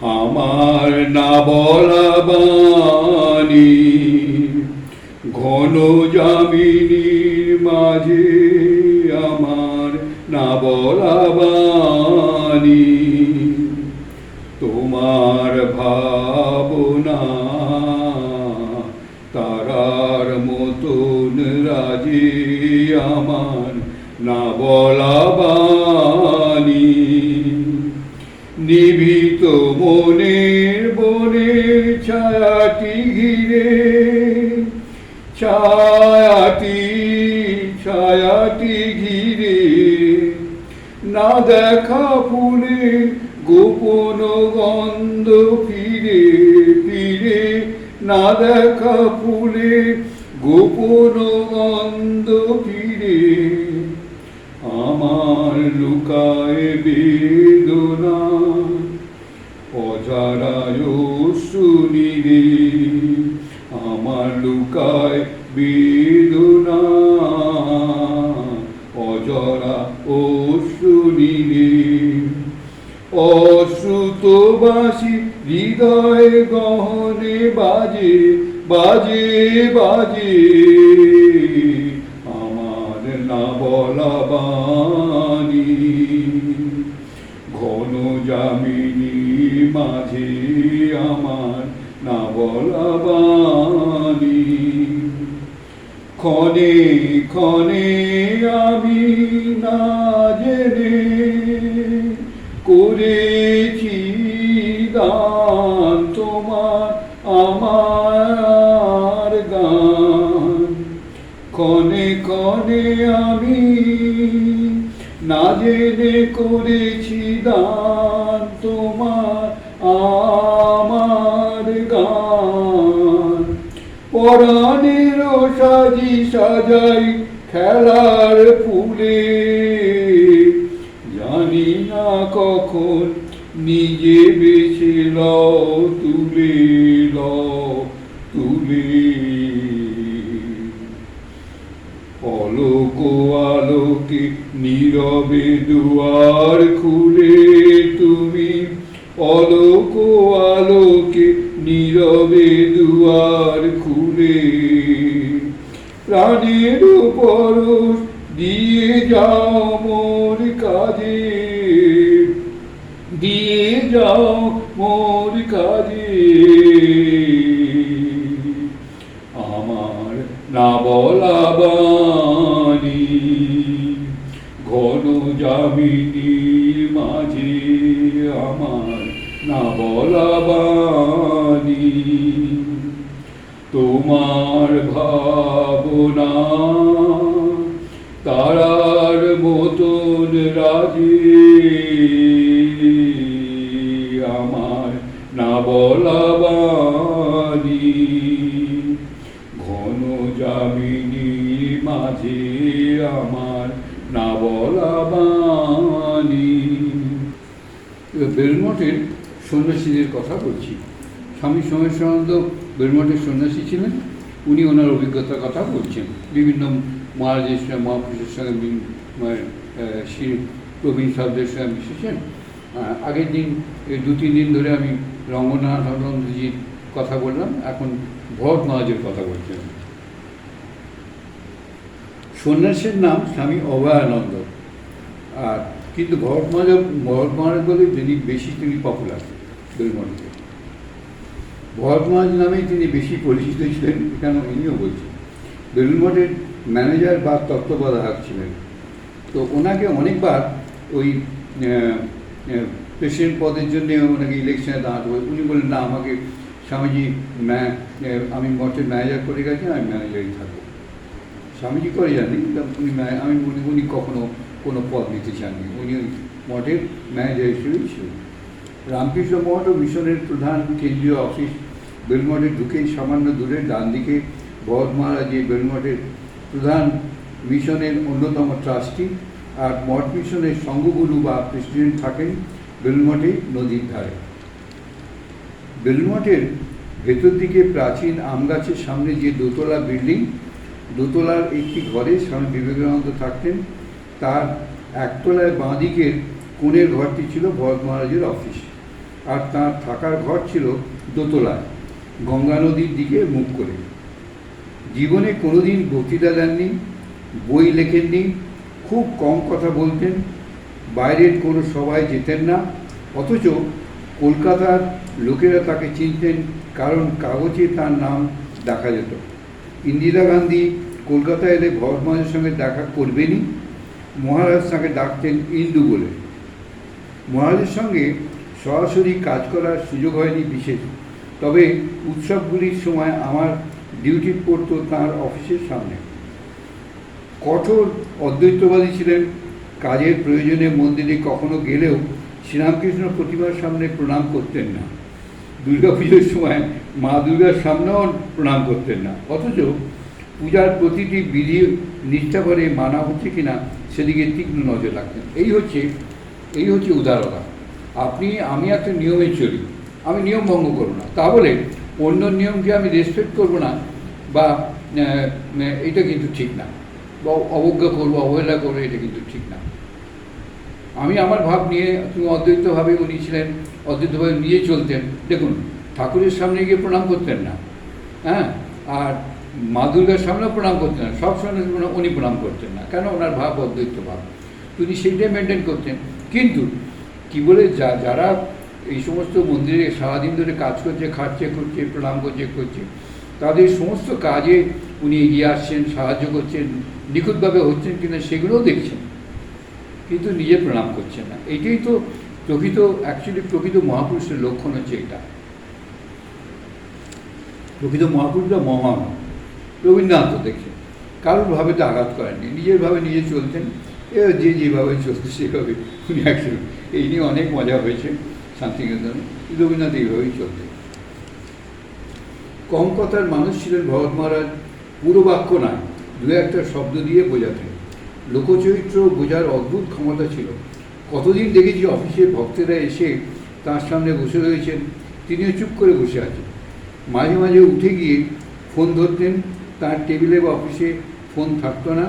আমার না বলা বাণী ঘন জামিনীর মাঝে আমার না বলা বাণী তোমার ভাবনা তারার মতন রাজে আমার না বলা বাণী নিভৃত মনের বনে ছায়াটি ঘিরে। ছায়াটি ছায়াটি ঘিরে। না দেখা ফুলে গোপন গন্ধ ফিরে ফিরে। না দেখা ফুলে গোপন লুকায় বেদনা, অজরা শুনিরে অশ্রুতবাসী হৃদয় গহনে বাজে বাজে বাজে। আমার না বলা বাণী। ঘন জামিনী মাঝে আমার না বলা বাণী ক্ষণে ক্ষণে আমি না জেনে করেছি গান তোমার, আমার গান। ক্ষণে ক্ষণে আমি না করেছি দান সাজি সাজাই খেলার ফুলে। জানি না কখন নিজে বেছে লও, তুলে লও, তুলে। পলক আলোকে নীরবে দুয়ার খুলে তুমি। অলোক আলোকে নীরবে দুয়ার খুলে, প্রাণের পরশ দিয়ে যাও মোর কাজে। দিয়ে যাও মোর কাজে। আমার না বলা বাণী, ঘন জামিনীর মাঝে আমার না বলা বাণী। তোমার ভাবনা, তারার মতন রাজে। আমার না বলা বাণী। ঘন জামিনী মাঝে আমার না বলা বাণী। বেলমঠের সন্ন্যাসীদের কথা বলছি। স্বামী সোমেশ্বরানন্দ বেলমঠের সন্ন্যাসী ছিলেন উনি ওনার অভিজ্ঞতার কথা বলছেন। বিভিন্ন মহারাজের সঙ্গে মহাপুরুষের সঙ্গে মানে, শ্রী প্রবীণ সাহেবদের সঙ্গে মিশেছেন আগের দিন এই দু তিন দিন ধরে আমি রঙ্গনাথ রঙ্গনাথনন্দজির কথা বললাম এখন ভরত মহারাজের কথা বলছেন। সন্ন্যাসের নাম স্বামী অভয়ানন্দ। আর কিন্তু ভরত মহারাজ ভরত মহারাজ বলে যিনি বেশি তিনি পপুলার বেলমণিতে ভরত মহারাজ নামেই তিনি বেশি পরিচিত ছিলেন, কেন ইনিও বলছেন। বেলুন মঠের ম্যানেজার বা তত্ত্বাবধায়ক ছিলেন। তো ওনাকে অনেকবার ওই প্রেসিডেন্ট পদের জন্য ওনাকে ইলেকশনে দাঁড়াতে হবে উনি বললেন, না, আমাকে স্বামীজি আমি মঠের ম্যানেজার করে গেছি আমি ম্যানেজারই থাকব। স্বামীজি করে জানি উনি আমি উনি উনি কখনো কোনো পদ নিতে চাননি। উনি মঠের ম্যানেজার হিসেবেই ছিলেন। রামকৃষ্ণ মঠ ও মিশনের প্রধান কেন্দ্রীয় অফিস বেলমঠে ঢুকেই সামান্য দূরে ডান দিকে ভরত মহারাজ বেলমঠের প্রধান মিশনের অন্যতম ট্রাস্টি আর মঠ মিশনের সঙ্গগুরু বা প্রেসিডেন্ট থাকেন বেলমঠে নদীর ধারে। বেলমঠের ভেতর দিকে প্রাচীন আম গাছের সামনে যে দোতলা বিল্ডিং, দোতলার একটি ঘরে স্বামী বিবেকানন্দ থাকতেন। তার একতলায় বাঁ দিকের কোণের ঘরটি ছিল ভরত মহারাজের অফিস। আর তার থাকার ঘর ছিল দোতলায়, গঙ্গা নদীর দিকে মুখ করে। জীবনে কোনোদিন বক্তৃতা দেননি, বই লেখেননি, খুব কম কথা বলতেন, বাইরের কোনো সভায় যেতেন না, অথচ কলকাতার লোকেরা তাকে চিনতেন কারণ কাগজে তার নাম দেখা যেত। ইন্দিরা গান্ধী কলকাতা এলে ভরতমানের সঙ্গে দেখা করবেনই, মহারাজ তাকে ডাকতেন ইন্দু বলে। মহারাজের সঙ্গে সরাসরি কাজ করার সুযোগ হয়নি বিশেষ। তবে উৎসবগুলির সময় আমার ডিউটি পড়তো তাঁর অফিসের সামনে। কঠোর অদ্বৈতবাদী ছিলেন। কাজের প্রয়োজনে মন্দিরে কখনো গেলেও শ্রীরামকৃষ্ণ প্রতিমার সামনে প্রণাম করতেন না। দুর্গা পুজোর সময় মা দুর্গার সামনেও প্রণাম করতেন না। অথচ পূজার প্রতিটি বিধি নিষ্ঠা করে মানা হচ্ছে কিনা সেদিকে তীক্ষ্ণ নজর রাখতেন এই হচ্ছে এই হচ্ছে উদারতা। আপনি, আমি একটা নিয়মে চলি। আমি নিয়ম ভঙ্গ করব না। তা বলে অন্য নিয়মকে আমি রেসপেক্ট করব না বা এটা কিন্তু ঠিক না। বা অবজ্ঞা করব, অবহেলা করব, এটা কিন্তু ঠিক না। আমি আমার ভাব নিয়ে, তুমি অদ্বৈতভাবে উনি ছিলেন, অদ্বৈতভাবে নিয়ে চলতেন। দেখুন, ঠাকুরের সামনে গিয়ে প্রণাম করতেন না। হ্যাঁ? আর মা দুর্গার সামনেও প্রণাম করতেন না। সব সময় উনি প্রণাম করতেন না। কেন? ওনার ভাব অদ্বৈত ভাব তিনি সেইটাই মেনটেন করতেন। কিন্তু কি বলে, যা, যারা এই সমস্ত মন্দিরে সারাদিন ধরে কাজ করছে, খাচ্ছে করছে প্রণাম করছে করছে তাদের সমস্ত কাজে উনি এগিয়ে আসছেন, সাহায্য করছেন, নিখুঁতভাবে হচ্ছেন কিনা সেগুলোও দেখছেন, কিন্তু নিজে প্রণাম করছেন না। এইটাই তো প্রকৃত অ্যাকচুয়ালি প্রকৃত মহাপুরুষের লক্ষণ হচ্ছে এটা। প্রকৃত মহাপুরুষরা মহান। রবীন্দ্রনাথ দেখছেন কারোর ভাবে তো আঘাত করেননি, নিজের ভাবে নিজে চলতেন এ যে যেভাবে চলতে সেভাবে উনি অ্যাকচুয়ালি এই নিয়ে অনেক মজা হয়েছে শান্তিনিকেতনে। রবীন্দ্রনাথ এইভাবেই চলতেন কম কথার মানুষ ছিলেন ভরত মহারাজ, পুরো বাক্য নয়, দু একটা শব্দ দিয়ে বোঝাতেন। লোকচরিত্র বোঝার অদ্ভুত ক্ষমতা ছিল। কতদিন দেখেছি অফিসে ভক্তেরা এসে তার সামনে বসে রয়েছেন, তিনিও চুপ করে বসে আছেন। মাঝে মাঝে উঠে গিয়ে ফোন ধরতেন, তার টেবিলে বা অফিসে ফোন থাকতো না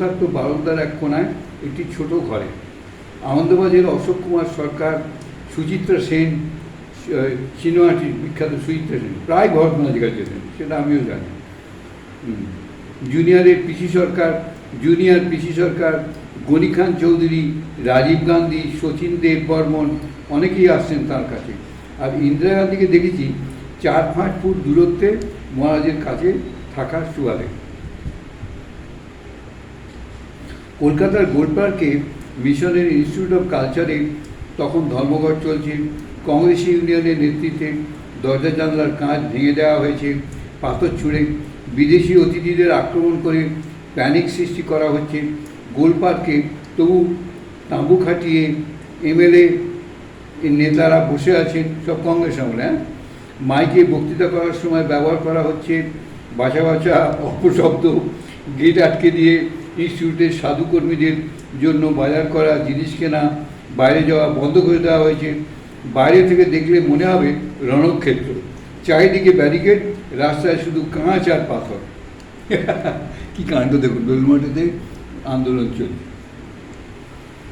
থাকতো বারন্দার এক কোনায় একটি ছোট ঘরে। আনন্দবাজারের অশোক কুমার সরকার, সুচিত্রা সেন সিনেমাটির বিখ্যাত সুচিত্রা সেন, প্রায় ভরত মাঝে যেতেন, সেটা আমিও জানি। জুনিয়রের PC Sarkar, junior PC Sarkar Gani Khan Chowdhury, Rajiv Gandhi Sachin Dev Burman, অনেকেই আসছেন তার কাছে। আর ইন্দিরা গান্ধীকে দেখেছি চার পাঁচ ফুট দূরত্বে মহারাজের কাছে থাকার সুবাদে। কলকাতার গোলপার্কে মিশনের ইনস্টিটিউট অফ কালচারে তখন ধর্মঘট চলছে। কংগ্রেস ইউনিয়নের নেতৃত্বে দরজা জানলার কাঁচ ভেঙে দেওয়া হয়েছে। পাথর ছুঁড়ে বিদেশি অতিথিদের আক্রমণ করে প্যানিক সৃষ্টি করা হচ্ছে। গোলপার্কে তবু তাঁবু খাটিয়ে এমএলএ নেতারা বসে আছেন, সব কংগ্রেস আমলে হ্যাঁ? মাইকে বক্তৃতা করার সময় ব্যবহার করা হচ্ছে। বাছা বাছা অপশব্দ গেট আটকে দিয়ে ইনস্টিটিউটের সাধুকর্মীদের জন্য বাজার করা জিনিস কেনা, বাইরে যাওয়া বন্ধ করে দেওয়া হয়েছে। বাইরে থেকে দেখলে মনে হবে রণক্ষেত্র। চারিদিকে ব্যারিকেড, রাস্তায় শুধু কাঁচ আর পাথর। কি কাণ্ড দেখুন, বেলুমাটিতে আন্দোলন চলছে।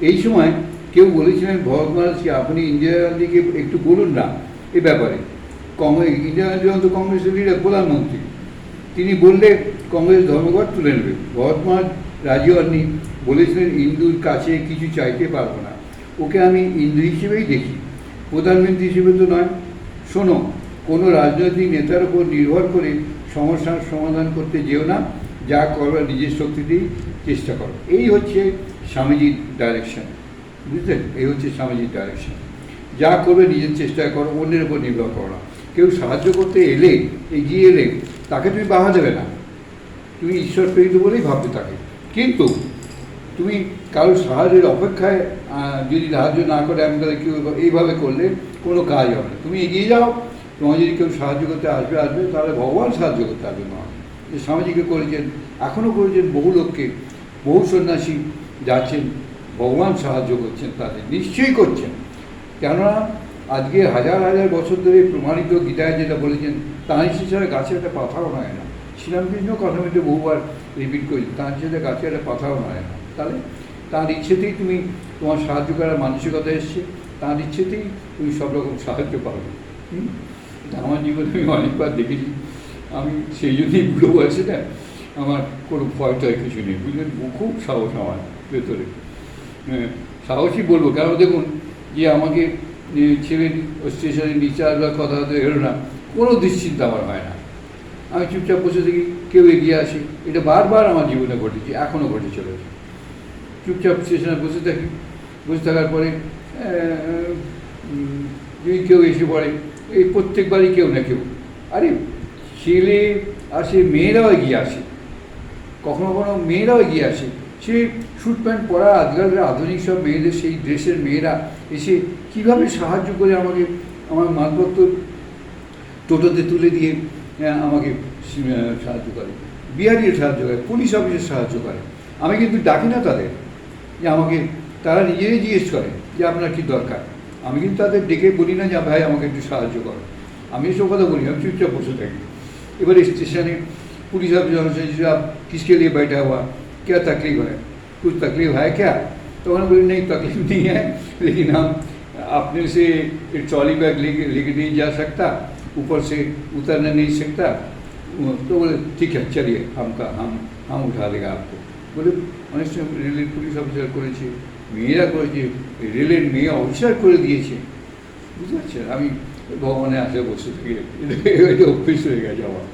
এই সময় কেউ বলেছিলেন ভরত মহারাজকে আপনি ইন্দিরা গান্ধীকে একটু বলুন না এ ব্যাপারে। কংগ্রেস ইন্দিরা গান্ধী অন্ত কংগ্রেসের লিডার প্রধানমন্ত্রী। তিনি বললে, কংগ্রেস ধর্মঘট তুলে নেবে। ভরত মহারাজ রাজি হননি বলেছিলেন ইন্দুর কাছে কিছু চাইতে পারব না। ওকে আমি ইন্দু হিসেবেই দেখি। প্রধানমন্ত্রী হিসেবে তো নয়। শোনো, কোনো রাজনৈতিক নেতার উপর নির্ভর করে সমস্যার সমাধান করতে যেও না। যা করবার নিজের শক্তিতেই চেষ্টা করো। এই হচ্ছে স্বামীজির ডাইরেকশন বুঝলেন? এই হচ্ছে স্বামীজির ডাইরেকশন যা করবে নিজের চেষ্টা করো, অন্যের উপর নির্ভর করো না। কেউ সাহায্য করতে এলে, এগিয়ে এলে, তাকে তুমি বাধা দেবে না। তুমি ঈশ্বর প্রেরিত বলেই ভাবতে থাকে। কিন্তু তুমি কারোর সাহায্যের অপেক্ষায় যদি সাহায্য না করে, আমি তাহলে কেউ এইভাবে করলে কোনো কাজ হবে না। তুমি এগিয়ে যাও তোমার যদি কেউ সাহায্য করতে আসবে আসবে, তাহলে ভগবান সাহায্য করতে আসবে না যে স্বামীজিকে করেছেন এখনও করেছেন, বহু লোককে, বহু সন্ন্যাসী যাচ্ছেন, ভগবান সাহায্য করছেন, তাদের নিশ্চয়ই করছেন। কেননা আজকে হাজার হাজার বছর ধরে প্রমাণিত গীতায় যেটা বলেছেন তাঁর ইচ্ছে ছাড়া গাছে একটা পাতাও নয় না। শ্রীরামকৃষ্ণ কথা মধ্যে বহুবার রিপিট করেছি তার সাথে কাছে একটা কথাও নয় না তাহলে তার ইচ্ছেতেই তুমি তোমার সাহায্য করার মানসিকতা এসছে। তার ইচ্ছেতেই তুমি সব রকম সাহায্য পাবে? আমার জীবনে আমি অনেকবার দেখেছি। আমি সেই জন্যই বুড়ো বয়সে না আমার কোনো ভয় টয় কিছু নেই। বুঝলেন? খুব সাহস আমার ভেতরে। হ্যাঁ, সাহসই বলব। কেন দেখুন যে আমাকে ওই স্টেশনে নিচে আসবার কথা হতে এলো না। কোনো দুশ্চিন্তা আমার হয় না। আমি চুপচাপ বসে থাকি কেউ এগিয়ে আসে। এটা বারবার আমার জীবনে ঘটেছে, এখনও ঘটে চলেছে চুপচাপ স্টেশনে বসে থাকি। বসে থাকার পরে যদি কেউ এসে পড়ে, এই প্রত্যেকবারই কেউ না কেউ। আরে, ছেলে আসে, মেয়েরাও এগিয়ে আসে। কখনো কখনো মেয়েরাও এগিয়ে আসে। সে স্যুট প্যান্ট পরা আজকালকার আধুনিক সব মেয়েদের, সেই ড্রেসের মেয়েরা এসে কীভাবে সাহায্য করে আমাকে, আমার মালপত্র টোটোতে তুলে দিয়ে আহ, আমাকে সি- আহ, সাহায্য করে বিহারিও সাহায্য করে পুলিশ অফিসের সাহায্য করে আমি কিন্তু ডাকি না তাদের যে আমাকে তারা নিজেরাই জিজ্ঞেস করে যে আপনার কী দরকার আমি কিন্তু তাদের ডেকে বলি না যে ভাই আমাকে একটু সাহায্য করো আমি এসব কথা বলি আমি চুপচাপ বসে থাকি এবারে স্টেশনে पुलिस ऑफिसर से जो आप किसके लिए बैठा हुआ क्या तकलीफ है कुछ तकलीफ है क्या तो उन्होंने बोली नहीं तकलीफ नहीं है लेकिन हम अपने से एक ट्रॉली बैग लेके लेके नहीं जा सकता ऊपर से उतरने नहीं सकता वो- तो बोले ठीक है चलिए हम का हम हम उठा देगा आपको বলে অনেক সময় রেলের পুলিশ অফিসার করেছে মেয়েরা করেছে রেলের মেয়ে অফিসার করে দিয়েছে বুঝতে পারছেন আমি ভগবানের আসে বসে থেকে এটা অভ্যেস হয়ে গেছে আমার